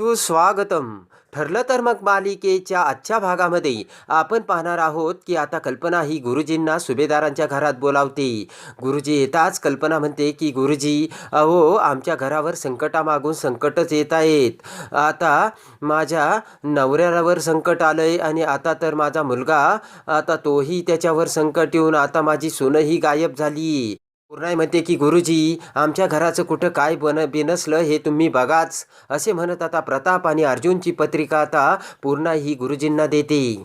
सुस्वागतम. ठरलं तर मग मालिकेच्या आजच्या भागामध्ये आपण पाहणार आहोत की आता कल्पना ही गुरुजींना सुभेदारांच्या घरात बोलावते. गुरुजी येताच कल्पना म्हणते की गुरुजी अहो आमच्या घरावर संकटामागून संकटच येत आहेत. आता माझ्या नवऱ्यावर संकट आलं आहे आणि आता तर माझा मुलगा आता तोही त्याच्यावर संकट येऊन आता माझी सोनंही गायब झाली. पूर्णाई म्हणते की गुरुजी आमच्या घराचं कुठं काय बन बिनसलं हे तुम्ही बघाच. असे म्हणत आता प्रताप आणि अर्जुनची पत्रिका आता पूर्णा ही गुरुजींना देते.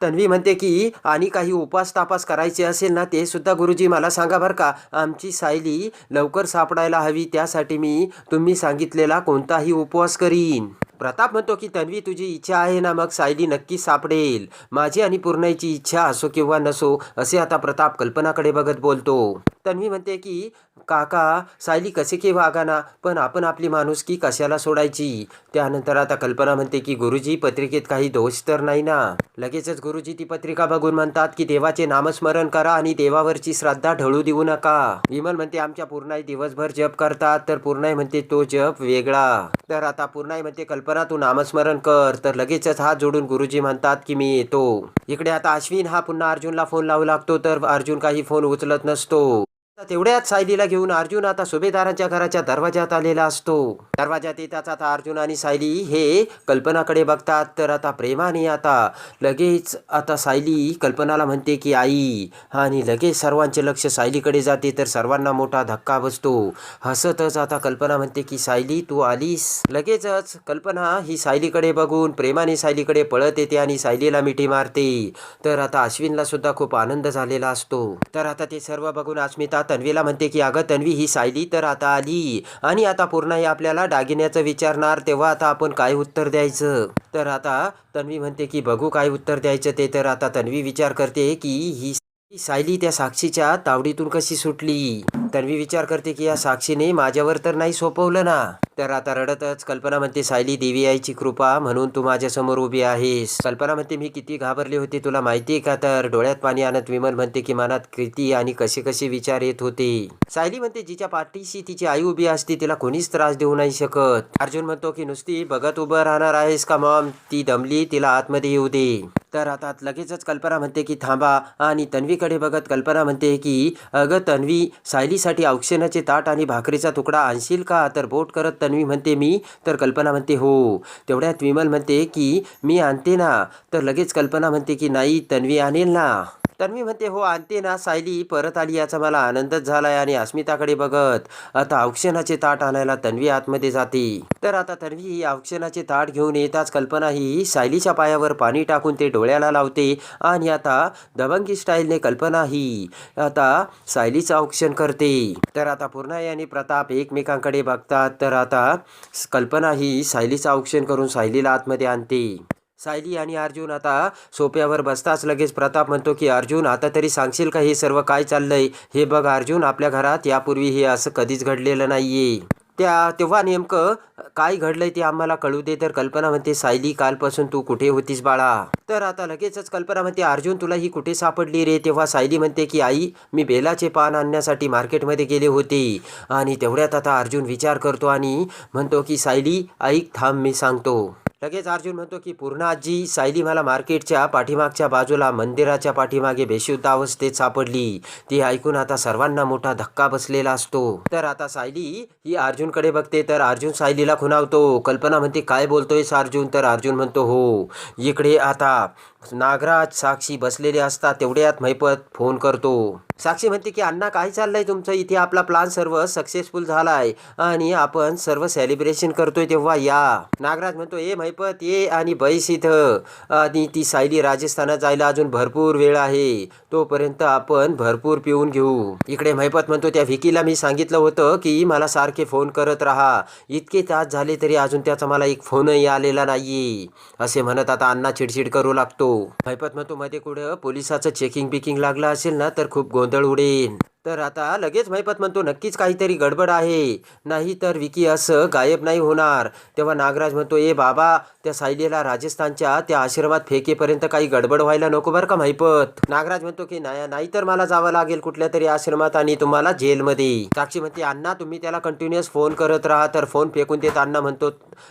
तन्वी म्हणते की आणि काही उपास तापास करायचे असेल ना ते सुद्धा गुरुजी मला सांगा बरं का. आमची सायली लवकर सापडायला हवी त्यासाठी मी तुम्ही सांगितलेला कोणताही उपवास करीन. प्रताप म्हणतो की तन्वी तुझी इच्छा आहे ना मग सायली नक्की सापडेल. माझी आणि पूर्णाईची इच्छा असो किंवा नसो असे आता प्रताप कल्पनाकडे बघत बोलतो. तन्वी म्हणते की काका सायली कसे के वागाना? पण आपण आपली माणुसकी कशाला सोडायची? त्यानंतर आता कल्पना म्हणते की गुरुजी पत्रिकेत काही दोष तर नाही ना? लगेचच गुरुजी ती पत्रिका बघून म्हणतात की देवाचे नामस्मरण करा आणि देवावरची श्रद्धा ढळू देऊ नका. विमल म्हणते आमच्या पूर्णाई दिवसभर जप करतात तर पूर्णाई म्हणते तो जप वेगळा. तर आता पूर्णाई म्हणते कल्पना तू नामस्मरण कर. तर लगेचच हात जोडून गुरुजी म्हणतात की मी येतो. इकडे आता अश्विन हा पुन्हा अर्जुनला फोन लावू लागतो तर अर्जुन काही फोन उचलत नसतो. तेवढ्याच सायलीला घेऊन अर्जुन आता सुभेदारांच्या घराच्या दरवाजात आलेला असतो. दरवाजात येताच आता अर्जुन आणि सायली हे कल्पनाकडे बघतात. तर आता प्रेमाने आता लगेच आता सायली कल्पनाला म्हणते की आई आणि लगेच सर्वांचे लक्ष सायलीकडे जाते. तर सर्वांना मोठा धक्का बसतो. हसतच आता कल्पना म्हणते की सायली तू आलीस? लगेचच कल्पना ही सायलीकडे बघून प्रेमाने सायलीकडे पळत येते आणि सायलीला मिठी मारते. तर आता अश्विनला सुद्धा खूप आनंद झालेला असतो. तर आता ते सर्व बघून अस्मिता तन्वीला म्हणते की अगं तन्वी ही सायली तर आता आली आणि आता पूर्णाही आपल्याला दागिन्याचं विचारणार तेव्हा आता आपण काय उत्तर द्यायचं? तर आता तन्वी म्हणते की बघू काय उत्तर द्यायचं ते. तर आता तन्वी विचार करते की ही सायली त्या साक्षीच्या तावडीतून कशी सुटली? तन्वी विचार करते की या साक्षीने माझ्यावर तर नाही सोपवलं ना. तर आता रडतच कल्पना म्हणते सायली देवी आईची कृपा म्हणून तू माझ्यासमोर उभी आहेस कल्पना म्हणते मी किती घाबरले होते तुला माहिती आहे का तर डोळ्यात पाणी आणत विमल म्हणते की मनात किती आणि कसे कसे विचार येत होते सायली म्हणते जिच्या पाठीशी तिची आई उभी असते तिला कोणीच त्रास देऊ नाही शकत अर्जुन म्हणतो की नुसती बघत उभं राहणार आहेस का मॉम? ती दमली तिला आतमध्ये येऊ दे तर आता लगेचच कल्पना म्हणते की थांबा आणि तन्वीकडे बघत कल्पना म्हणते की अगं तन्वी सायली तन्वीसाठी औक्षणाचे ताट आणि भाकरीचा तुकडा आणशील का? तर बोट करत तन्वी म्हणते मी? तर कल्पना म्हणते हो. तेवढ्यात विमल म्हणते की मी आणते ना. तर लगेच कल्पना म्हणते की नाही तन्वी आणेल ना. तन्वी म्हणते हो आणते ना सायली परत आली याचा मला आनंदच झालाय आणि अस्मिताकडे बघत आता औक्षणाचे ताट आणायला तन्वी आतमध्ये जाते. तर आता तन्वी ही औक्षणाचे ताट घेऊन येताच कल्पना ही सायलीच्या पायावर पाणी टाकून ते डोळ्याला लावते आणि आता दबंगी स्टाईलने कल्पना ही आता सायलीचं औक्षण करते. तर आता पूर्णाई आणि प्रताप एकमेकांकडे बघतात तर आता कल्पना ही सायलीचं औक्षण करून सायलीला आतमध्ये आणते. सायली आणि अर्जुन आता सोप्यावर बसताच. लगेच प्रताप म्हणतो की अर्जुन आता तरी सांगशील का हे सर्व काय चाललंय? हे बघ अर्जुन आपल्या घरात यापूर्वी हे असं कधीच घडलेलं नाहीये. त्या तेव्हा नेमकं काय घडलंय ते आम्हाला कळू दे तर कल्पना म्हणते सायली कालपासून तू कुठे होतीस बाळा? तर आता लगेचच कल्पना म्हणते अर्जुन तुला ही कुठे सापडली रे? तेव्हा सायली म्हणते की आई मी बेलाचे पान आणण्यासाठी मार्केटमध्ये गेले होते. आणि तेवढ्यात आता अर्जुन विचार करतो आणि म्हणतो की सायली ऐक थांब मी सांगतो. लगेच अर्जुन म्हणतो की पूर्ण आजी सायली मला मार्केटच्या पाठीमागच्या बाजूला मंदिराच्या पाठीमागे बेशुद्ध अवस्थेत सापडली. ती ऐकून आता सर्वांना मोठा धक्का बसलेला असतो. तर आता सायली ही अर्जुनकडे बघते तर अर्जुन सायलीला खुणावतो. कल्पना म्हणते काय बोलतोयस अर्जुन? तर अर्जुन म्हणतो हो इकडे आता नागराज साक्षी बसलेले असतात तेवढ्यात मैपत फोन करतो. साक्षी म्हणते की अण्णा काय चाललंय तुमचं? इथे आपला प्लान सर्व सक्सेसफुल झालाय आणि आपण सर्व सेलिब्रेशन करतोय तेव्हा या. नागराज म्हणतो ए मैपत ये आणि बैस इथं. आणि ती सायली राजस्थानात जायला अजून भरपूर वेळ आहे. तोपर्यंत आपण भरपूर पिऊन घेऊ. इकडे मैपत म्हणतो त्या विकीला मी सांगितलं होतं की मला सारखे फोन करत राहा. इतके तास झाले तरी अजून त्याचा मला एक फोनही आलेला नाही असे म्हणत आता अण्णा चिडचिड करू लागतो. हो. मैपत म्हणतो मध्ये कुठं पोलिसाचं चेकिंग बिकिंग लागलं असेल ना तर खूप गोंधळ उडेल तर आता लगेच महिपत म्हणतो नक्कीच काहीतरी गडबड आहे. नाही तर विकी असं गायब नाही होणार. तेव्हा नागराज म्हणतो ए बाबा त्या सायलीला राजस्थानच्या त्या आश्रमात फेकेपर्यंत काही गडबड व्हायला नको बरं का महिपत नागराज म्हणतो की नाही नाहीतर मला जावं लागेल कुठल्या तरी आश्रमात आणि तुम्हाला जेलमध्ये. साक्षी म्हणते अण्णा तुम्ही त्याला कंटिन्युअस फोन करत राहा तर फोन फेकून देत अण्णा म्हणतो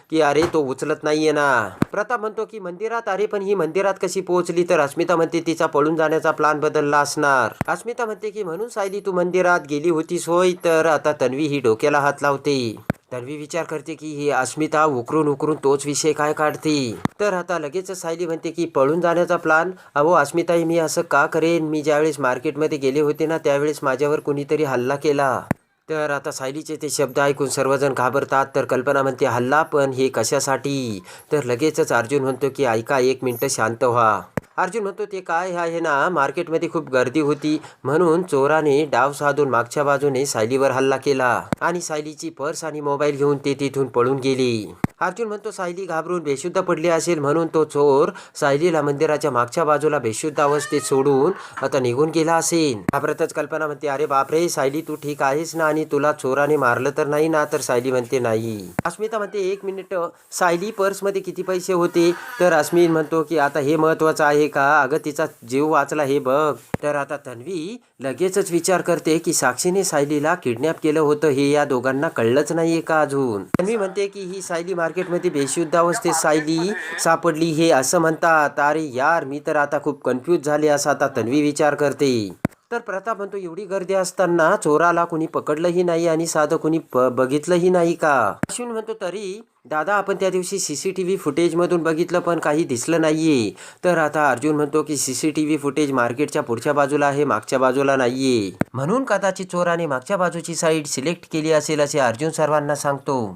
की अरे तो उचलत नाहीये ना. प्रताप म्हणतो की मंदिरात अरे पण ही मंदिरात कशी पोहोचली? तर अस्मिता म्हणते तिचा पळून जाण्याचा प्लान बदलला असणार. अस्मिता म्हणते की म्हणून सायली तू मंदिरात गेली होतीस होय तर आता तन्वी ही डोक्याला हात लावते. तन्वी विचार करते की ही अस्मिता उकरून उकरून तोच विषय काय काढते? तर आता लगेच सायली म्हणते की पळून जाण्याचा प्लान अहो अस्मिताई मी असं का करेन? मी ज्यावेळेस मार्केटमध्ये गेले होते ना त्यावेळेस माझ्यावर कुणीतरी हल्ला केला. तर आता सायलीचे ते शब्द ऐकून सर्वजण घाबरतात तर कल्पना म्हणते हल्ला? पण हे कशासाठी? तर लगेचच अर्जुन म्हणतो की ऐका एक मिनटं शांत व्हा. अर्जुन म्हणतो ते काय आहे ना मार्केटमध्ये खूप गर्दी होती. म्हणून चोराने डाव साधून मागच्या बाजूने सायलीवर हल्ला केला आणि सायलीची पर्स आणि मोबाईल घेऊन ते तिथून पळून गेली. अर्जुन म्हणतो सायली घाबरून बेशुद्ध पडली असेल म्हणून तो चोर सायलीला मंदिराच्या मागच्या बाजूला बेशुद्ध अवस्थेत सोडून आता निघून गेला असेल. घाबरतच कल्पना म्हणते अरे बापरे सायली तू ठीक आहेस ना आणि तुला चोराने मारलं तर नाही ना? तर सायली म्हणते नाही. अस्मिता म्हणते एक मिनिट सायली पर्समध्ये किती पैसे होते? तर अस्मिन म्हणतो की आता हे महत्वाचं आहे का? अगं तिचा जीव वाचला हे बघ. तर आता तन्वी लगेचच विचार करते की साक्षीने सायलीला किडनॅप केलं होतं हे या दोघांना कळलंच नाहीये का अजून? तन्वी म्हणते की ही सायली मार्केटमध्ये बेशुद्ध अवस्थेत सायली सापडली हे असं म्हणतात. अरे यार मी तर आता खूप कन्फ्यूज झाले असं आता तन्वी विचार करते. तर प्रताप म्हणतो एवढी गर्दी असताना चोराला कुणी पकडलंही नाही आणि साधं कुणी बघितलंही नाही का? अश्विन म्हणतो तरी दादा आपण त्या दिवशी सी सी टी व्ही फुटेजमधून बघितलं पण काही दिसलं नाही आहे तर आता अर्जुन म्हणतो की C C T V footage मार्केटच्या पुढच्या बाजूला आहे मागच्या बाजूला नाही आहे म्हणून कदाचित चोराने मागच्या बाजूची साईड सिलेक्ट केली असेल असे अर्जुन सर्वांना सांगतो.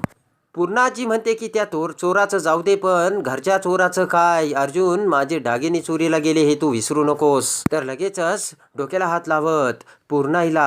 पूर्णाजी म्हणते की त्या चोर चोराचं जाऊ दे पण घरच्या चोराचं काय? अर्जुन माझे दागिने चोरीला गेले हे तू विसरू नकोस. तर लगेचच डोक्याला हात लावत पूर्णाईला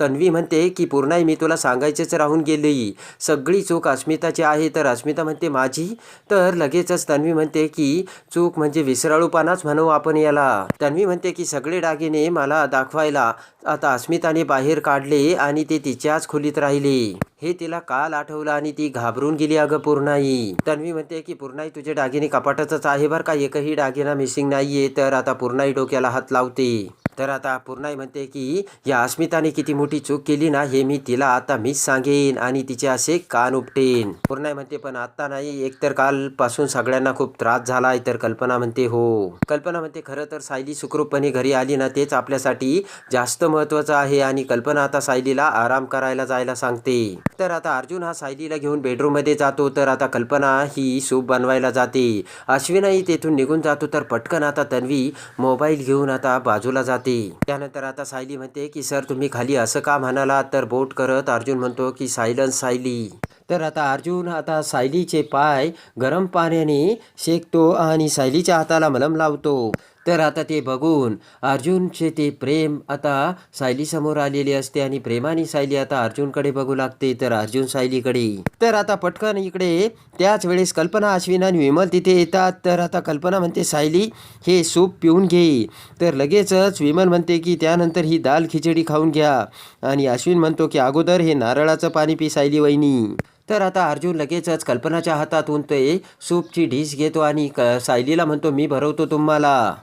तन्वी म्हणते की पूर्णाई मी तुला सांगायचेच राहून गेली सगळी चूक अस्मिताची आहे. तर अस्मिता म्हणते माझी? तर लगेचच तन्वी म्हणते की चूक म्हणजे विसराळूपणाच म्हणू आपण याला. तन्वी म्हणते की सगळे डागिने मला दाखवायला आता अस्मिताने बाहेर काढले आणि ते तिच्याच खोलीत राहिले. हे तिला काल आठवलं आणि ती घाबरून गेली अगं पूर्णाई. तन्वी म्हणते की पूर्णाई तुझे डागिने कपाटातच आहे बरं का? एकही डागिना मिसिंग नाहीये. तर आता पूर्णाई डोक्याला हात लावते. तर आता पूर्णाई म्हणते की या अस्मिताने किती मोठी चूक केली ना हे मी तिला आता मीच सांगेन आणि तिचे असे कान उपटेन. पूर्णाई म्हणते पण आता नाही एकतर कालपासून सगळ्यांना खूप त्रास झाला तर कल्पना म्हणते हो. कल्पना म्हणते खरं तर सायली सुखरूपपणे घरी आली ना तेच आपल्यासाठी जास्त महत्वाचं आहे आणि कल्पना आता सायलीला आराम करायला जायला सांगते. तर आता अर्जुन हा सायलीला घेऊन बेडरूममध्ये जातो तर आता कल्पना ही सूप बनवायला जाते. अश्विनही तेथून निघून जातो तर पटकन आता तन्वी मोबाईल घेऊन आता बाजूला जाते. त्यानंतर आता सायली म्हणते की सर तुम्ही खाली असं का म्हणाला तर बोट करत अर्जुन म्हणतो की सायलन सायली. तर आता अर्जुन आता सायलीचे पाय गरम पाण्याने शेकतो आणि सायलीच्या हाताला मलम लावतो. तर आता ते बघून अर्जुनचे ते प्रेम आता सायलीसमोर आलेले असते आणि प्रेमाने सायली आता अर्जुनकडे बघू लागते. तर अर्जुन सायलीकडे. तर आता पटकन इकडे. त्याच वेळेस कल्पना अश्विन आणि विमल तिथे येतात. तर आता कल्पना म्हणते सायली हे सूप पिऊन घे. तर लगेचच विमल म्हणते की त्यानंतर ही दाल खिचडी खाऊन घ्या. आणि अश्विन म्हणतो की अगोदर हे नारळाचं पाणी पी सायली वहिनी. तर आता अर्जुन लगेचच कल्पनाच्या हातातून ते सूपची ढीस घेतो आणि क सायलीला म्हणतो मी भरवतो तुम्हाला.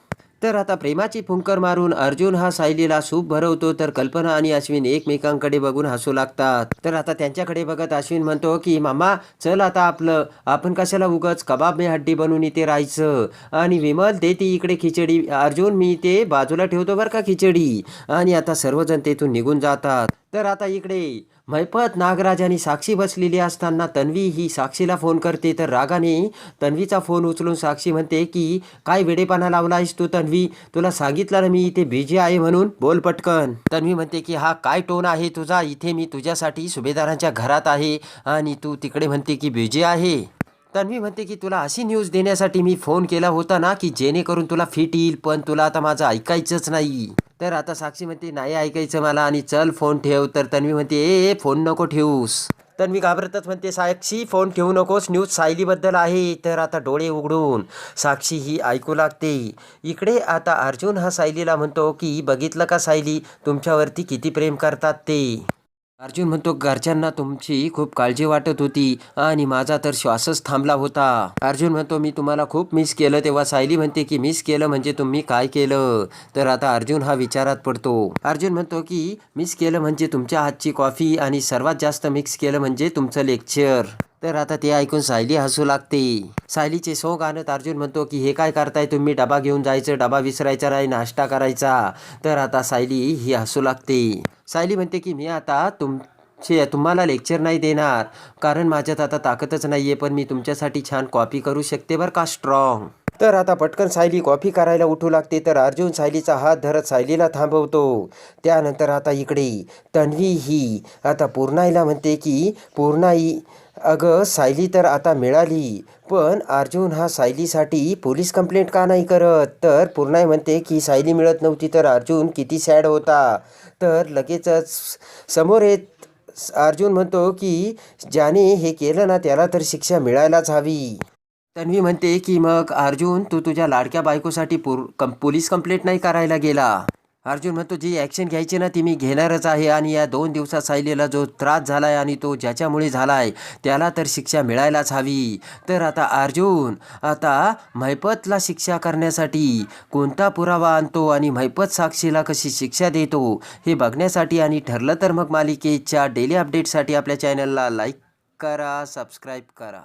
तर आता प्रेमाची फुंकर मारून अर्जुन हा सायलीला सूप भरवतो तर कल्पना आणि अश्विन एकमेकांकडे बघून हसू लागतात. तर आता त्यांच्याकडे बघत अश्विन म्हणतो की मामा चल आता आपलं. आपण कशाला उगच कबाब मे हड्डी बनवून इथे राहायचं? आणि विमल दे ती इकडे खिचडी. अर्जुन मी ते बाजूला ठेवतो बरं का खिचडी. आणि आता सर्वजण तेथून निघून जातात. तर आता इकडे मैपत नागराज आणि साक्षी बसलेली असताना तन्वी ही साक्षीला फोन करते. तर रागाने तन्वीचा फोन उचलून साक्षी म्हणते की काय वेडेपणा आहेस तू तन्वी? तुला सांगितलं ना मी इथे बिझी आहे म्हणून? बोल पटकन. तन्वी म्हणते की हा काय टोन आहे तुझा? इथे मी तुझ्यासाठी सुभेदारांच्या घरात आहे आणि तू तिकडे म्हणते की बिझी आहे. तन्वी म्हणते की तुला अशी न्यूज देण्यासाठी मी फोन केला होता ना की जेणेकरून तुला फिट येईल पण तुला आता माझं ऐकायचंच नाही. तर आता साक्षी म्हणते नाही ऐकायचं मला आणि चल फोन ठेव. तर तन्वी म्हणते ए फोन नको ठेवूस तन्वी घाबरतच म्हणते साक्षी फोन ठेवू नकोस न्यूज सायलीबद्दल आहे. तर आता डोळे उघडून साक्षी ही ऐकू लागते. इकडे आता अर्जुन हा सायलीला म्हणतो की बघितलं का सायली तुमच्यावरती किती प्रेम करतात ते? अर्जुन म्हणतो घरच्यांना तुमची खूप काळजी वाटत होती आणि माझा तर श्वासच थांबला होता. अर्जुन म्हणतो मी तुम्हाला खूप मिस केलं. तेव्हा सायली म्हणते की मिस केलं म्हणजे तुम्ही काय केलं? तर आता अर्जुन हा विचारात पडतो. अर्जुन म्हणतो की मिस केलं म्हणजे तुमच्या हातची कॉफी आणि सर्वात जास्त मिक्स केलं म्हणजे तुमचं लेक्चर तर आता ते ऐकून सायली हसू लागते. सायलीचे सोंग आणत अर्जुन म्हणतो की हे काय करताय तुम्ही? डबा घेऊन जायचं डबा विसरायचा नाही नाश्ता करायचा. तर आता सायली ही हसू लागते. सायली म्हणते की मी आता तुमचे तुम्हाला लेक्चर नाही देणार. कारण माझ्यात आता ताकदच नाही आहे पण मी तुमच्यासाठी छान कॉपी करू शकते बरं का स्ट्रॉंग तर आता पटकन सायली कॉफी करायला उठू लागते. तर अर्जुन सायलीचा हात धरत सायलीला थांबवतो. त्यानंतर आता इकडे तन्वी ही आता पूर्णाईला म्हणते की पूर्णाई अगं सायली तर आता मिळाली पण अर्जुन हा सायलीसाठी पोलीस कंप्लेंट का नाही करत? तर पूर्णाई म्हणते की सायली मिळत नव्हती तर अर्जुन किती सॅड होता. तर लगेचच समोर येत अर्जुन म्हणतो की ज्याने हे केलं ना त्याला तर शिक्षा मिळायलाच हवी. तन्वी म्हणते की मग अर्जुन तू तुझ्या लाडक्या बायकोसाठी पोर कं पोलीस कंप्लेंट नाही करायला गेला. अर्जुन म्हणतो जी ॲक्शन घ्यायची ना ती मी घेणारच आहे आणि या दोन दिवसात सायलीला जो त्रास झाला आहे आणि तो ज्याच्यामुळे झाला आहे त्याला तर शिक्षा मिळायलाच हवी. तर आता अर्जुन आता मैपतला शिक्षा करण्यासाठी कोणता पुरावा आणतो आणि मैपत साक्षीला कशी शिक्षा देतो हे बघण्यासाठी आणि ठरलं तर मग मालिकेच्या डेली अपडेटसाठी आपल्या चॅनलला लाईक करा सबस्क्राईब करा.